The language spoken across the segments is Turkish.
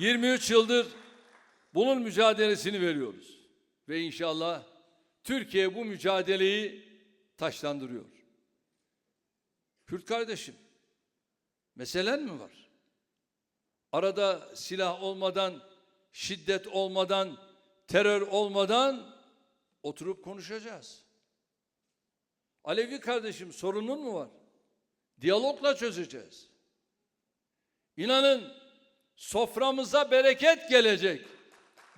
23 yıldır bunun mücadelesini veriyoruz. Ve inşallah Türkiye bu mücadeleyi taşlandırıyor. Kürt kardeşim, meselen mi var? Arada silah olmadan, şiddet olmadan, terör olmadan oturup konuşacağız. Alevi kardeşim sorunun mu var? Diyalogla çözeceğiz. İnanın soframıza bereket gelecek.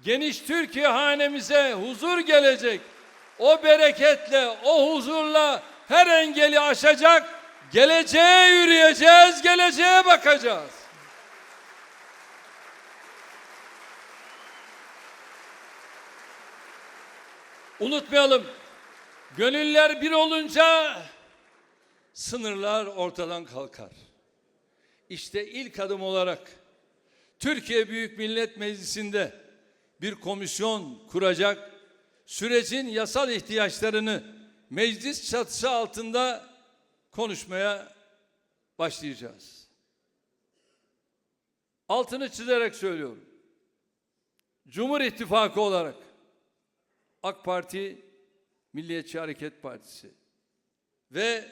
Geniş Türkiye hanemize huzur gelecek. O bereketle, o huzurla her engeli aşacak, geleceğe yürüyeceğiz, geleceğe bakacağız. Unutmayalım, gönüller bir olunca sınırlar ortadan kalkar. İşte ilk adım olarak Türkiye Büyük Millet Meclisi'nde bir komisyon kuracak, sürecin yasal ihtiyaçlarını meclis çatısı altında konuşmaya başlayacağız. Altını çizerek söylüyorum. Cumhur İttifakı olarak AK Parti, Milliyetçi Hareket Partisi ve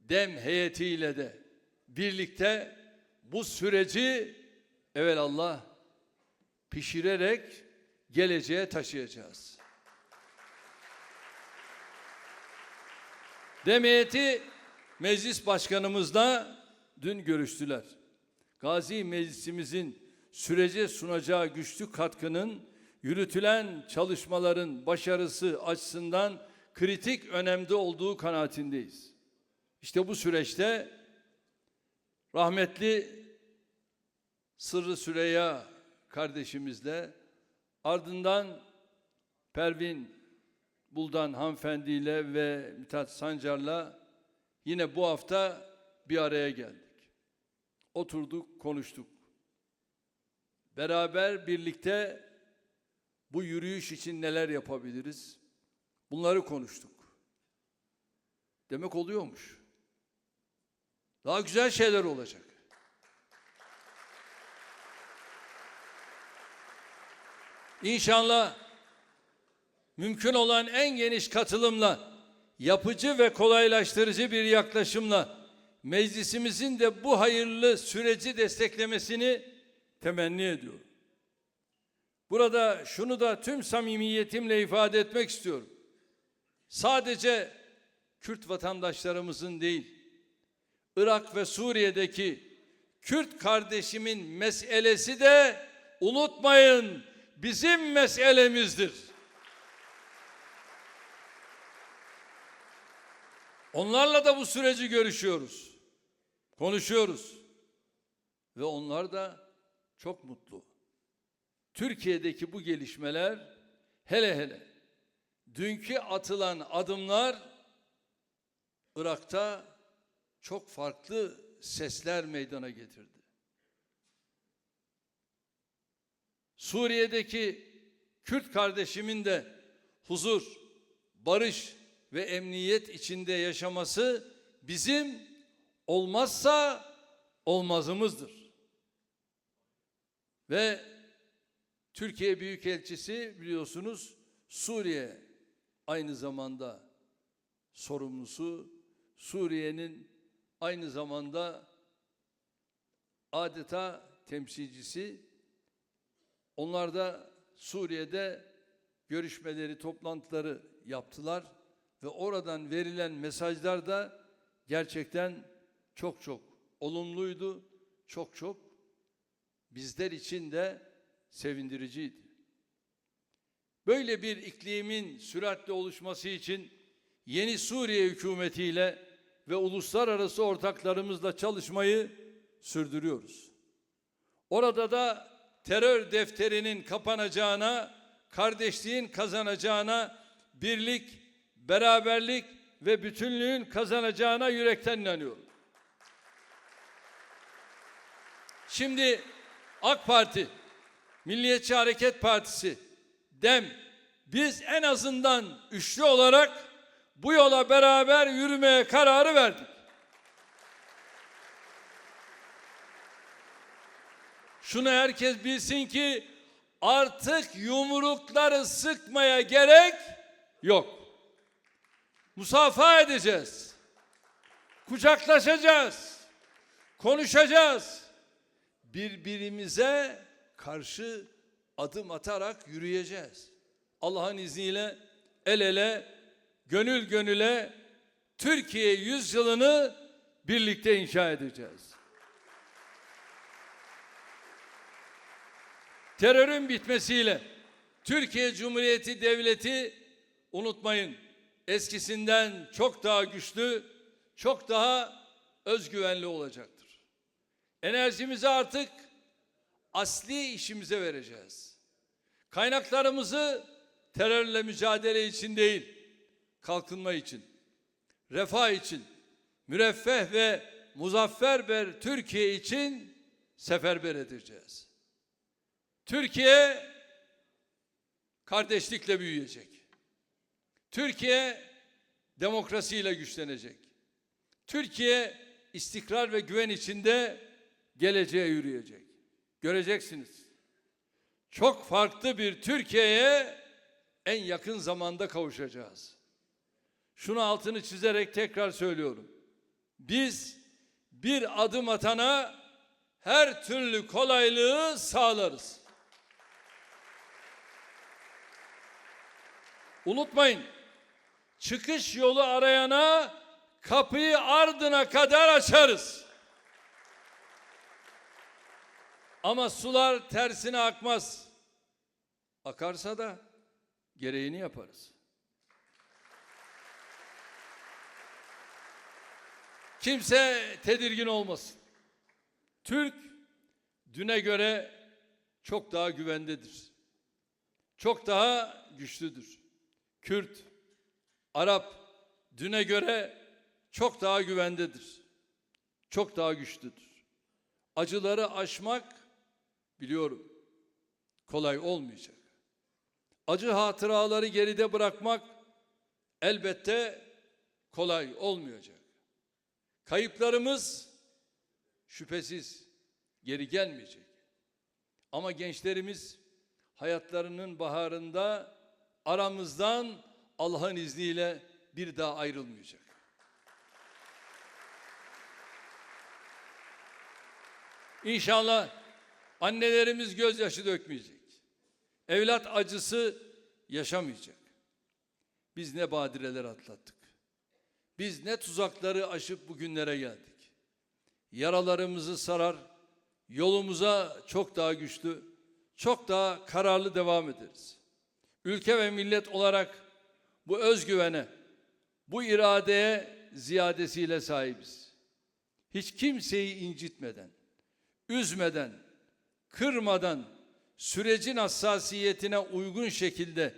DEM heyetiyle de birlikte bu süreci evelallah pişirerek geleceğe taşıyacağız. DEM heyeti meclis başkanımızla dün görüştüler. Gazi Meclisimizin sürece sunacağı güçlü katkının yürütülen çalışmaların başarısı açısından kritik önemde olduğu kanaatindeyiz. İşte bu süreçte rahmetli Sırrı Süreyya kardeşimizle ardından Pervin Buldan hanımefendiyle ve Mithat Sancar'la yine bu hafta bir araya geldik. Oturduk, konuştuk. Beraber birlikte bu yürüyüş için neler yapabiliriz? Bunları konuştuk. Demek oluyormuş. Daha güzel şeyler olacak. İnşallah mümkün olan en geniş katılımla, yapıcı ve kolaylaştırıcı bir yaklaşımla meclisimizin de bu hayırlı süreci desteklemesini temenni ediyorum. Burada şunu da tüm samimiyetimle ifade etmek istiyorum. Sadece Kürt vatandaşlarımızın değil, Irak ve Suriye'deki Kürt kardeşimin meselesi de unutmayın bizim meselemizdir. Onlarla da bu süreci görüşüyoruz. Konuşuyoruz. Ve onlar da çok mutlu. Türkiye'deki bu gelişmeler hele hele dünkü atılan adımlar Irak'ta çok farklı sesler meydana getirdi. Suriye'deki Kürt kardeşimin de huzur, barış ve emniyet içinde yaşaması bizim olmazsa olmazımızdır. Ve Türkiye Büyükelçisi biliyorsunuz Suriye aynı zamanda sorumlusu Suriye'nin aynı zamanda adeta temsilcisi. Onlar da Suriye'de görüşmeleri, toplantıları yaptılar ve oradan verilen mesajlar da gerçekten çok çok olumluydu. Çok çok bizler için de sevindiriciydi. Böyle bir iklimin süratle oluşması için yeni Suriye hükümetiyle ve uluslararası ortaklarımızla çalışmayı sürdürüyoruz. Orada da terör defterinin kapanacağına, kardeşliğin kazanacağına, birlik, beraberlik ve bütünlüğün kazanacağına yürekten inanıyorum. Şimdi AK Parti, Milliyetçi Hareket Partisi, DEM, biz en azından üçlü olarak bu yola beraber yürümeye kararı verdik. Şunu herkes bilsin ki artık yumrukları sıkmaya gerek yok. Musafaha edeceğiz. Kucaklaşacağız. Konuşacağız. Birbirimize karşı adım atarak yürüyeceğiz. Allah'ın izniyle el ele, gönül gönüle Türkiye yüzyılını birlikte inşa edeceğiz. Terörün bitmesiyle Türkiye Cumhuriyeti Devleti unutmayın eskisinden çok daha güçlü, çok daha özgüvenli olacaktır. Enerjimizi artık asli işimize vereceğiz. Kaynaklarımızı terörle mücadele için değil, kalkınma için, refah için, müreffeh ve muzaffer bir Türkiye için seferber edeceğiz. Türkiye kardeşlikle büyüyecek. Türkiye demokrasiyle güçlenecek. Türkiye istikrar ve güven içinde geleceğe yürüyecek. Göreceksiniz. Çok farklı bir Türkiye'ye en yakın zamanda kavuşacağız. Şunu altını çizerek tekrar söylüyorum. Biz bir adım atana her türlü kolaylığı sağlarız. Unutmayın. Çıkış yolu arayana kapıyı ardına kadar açarız. Ama sular tersine akmaz. Akarsa da gereğini yaparız. Kimse tedirgin olmasın. Türk düne göre çok daha güvendedir. Çok daha güçlüdür. Kürt, Arap düne göre çok daha güvendedir. Çok daha güçlüdür. Acıları aşmak biliyorum kolay olmayacak. Acı hatıraları geride bırakmak elbette kolay olmayacak. Kayıplarımız şüphesiz geri gelmeyecek. Ama gençlerimiz hayatlarının baharında aramızdan Allah'ın izniyle bir daha ayrılmayacak. İnşallah annelerimiz gözyaşı dökmeyecek. Evlat acısı yaşamayacak. Biz ne badireler atlattık. Biz ne tuzakları aşıp bugünlere geldik. Yaralarımızı sarar, yolumuza çok daha güçlü, çok daha kararlı devam ederiz. Ülke ve millet olarak bu özgüvene, bu iradeye ziyadesiyle sahibiz. Hiç kimseyi incitmeden, üzmeden, kırmadan, sürecin hassasiyetine uygun şekilde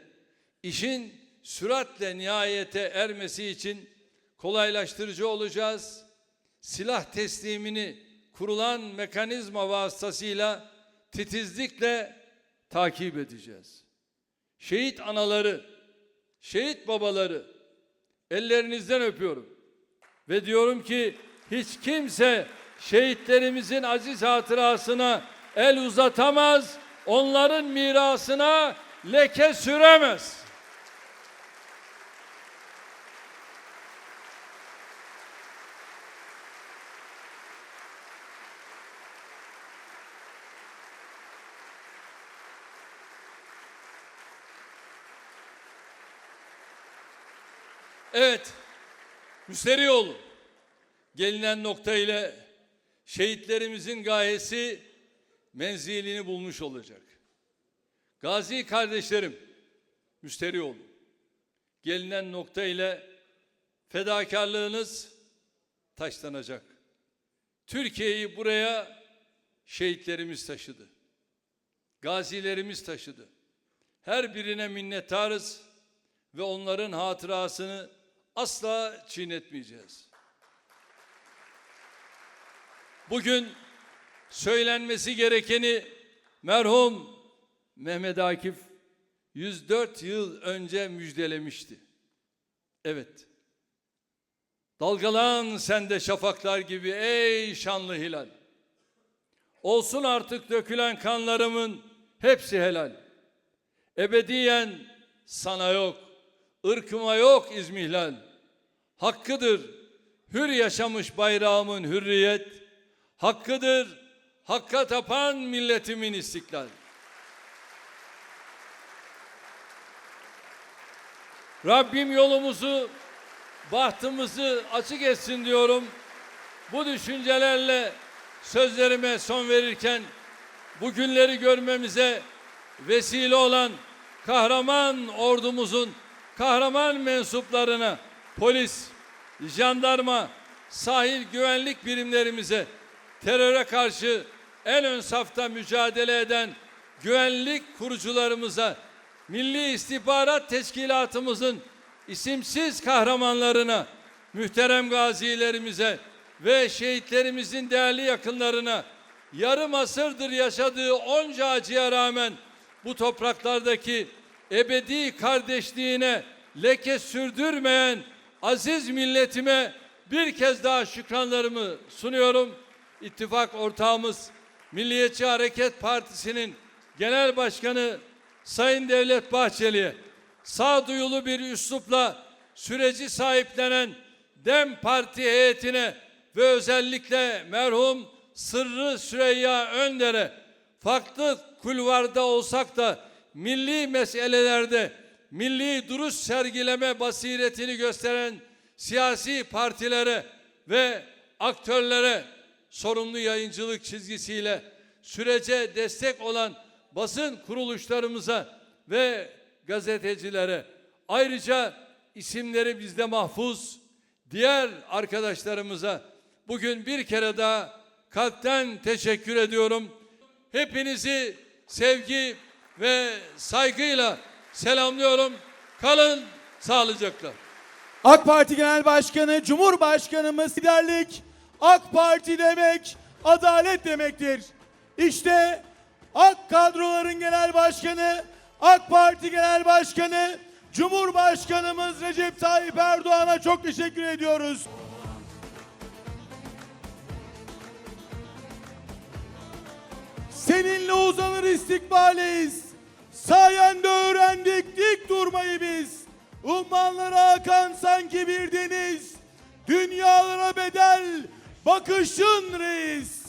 işin süratle nihayete ermesi için kolaylaştırıcı olacağız. Silah teslimini kurulan mekanizma vasıtasıyla titizlikle takip edeceğiz. Şehit anaları, şehit babaları ellerinizden öpüyorum. Ve diyorum ki hiç kimse şehitlerimizin aziz hatırasına el uzatamaz, onların mirasına leke süremez. Evet, Müsterioğlu gelinen nokta ile şehitlerimizin gayesi menzilini bulmuş olacak. Gazi kardeşlerim, Müsterioğlu gelinen nokta ile fedakarlığınız taşlanacak. Türkiye'yi buraya şehitlerimiz taşıdı. Gazilerimiz taşıdı. Her birine minnettarız ve onların hatırasını asla çiğnetmeyeceğiz. Bugün söylenmesi gerekeni merhum Mehmet Akif 104 yıl önce müjdelemişti. Evet. Dalgalan sende şafaklar gibi ey şanlı hilal. Olsun artık dökülen kanlarımın hepsi helal. Ebediyen sana yok, ırkıma yok izmihlal. Hakkıdır hür yaşamış bayrağımın hürriyet. Hakkıdır hakka tapan milletimin istiklal. Rabbim yolumuzu, bahtımızı açık etsin diyorum. Bu düşüncelerle sözlerime son verirken bu günleri görmemize vesile olan kahraman ordumuzun kahraman mensuplarına, polis, jandarma, sahil güvenlik birimlerimize, teröre karşı en ön safta mücadele eden güvenlik kurucularımıza, Milli İstihbarat Teşkilatımızın isimsiz kahramanlarına, mühterem gazilerimize ve şehitlerimizin değerli yakınlarına yarım asırdır yaşadığı onca acıya rağmen bu topraklardaki ebedi kardeşliğine leke sürdürmeyen aziz milletime bir kez daha şükranlarımı sunuyorum. İttifak ortağımız Milliyetçi Hareket Partisi'nin Genel Başkanı Sayın Devlet Bahçeli'ye sağduyulu bir üslupla süreci sahiplenen DEM Parti heyetine ve özellikle merhum Sırrı Süreyya Önder'e farklı kulvarda olsak da milli meselelerde milli duruş sergileme basiretini gösteren siyasi partilere ve aktörlere sorumlu yayıncılık çizgisiyle sürece destek olan basın kuruluşlarımıza ve gazetecilere ayrıca isimleri bizde mahfuz diğer arkadaşlarımıza bugün bir kere daha kalpten teşekkür ediyorum. Hepinizi sevgi ve saygıyla selamlıyorum. Kalın sağlıcakla. AK Parti Genel Başkanı, Cumhurbaşkanımız liderlik, AK Parti demek adalet demektir. İşte AK kadroların genel başkanı, AK Parti Genel Başkanı, Cumhurbaşkanımız Recep Tayyip Erdoğan'a çok teşekkür ediyoruz. Seninle uzanır istikbaliz. Sayende öğrendik dik durmayı biz. Ummanlara akan sanki bir deniz. Dünyalara bedel bakışın reis.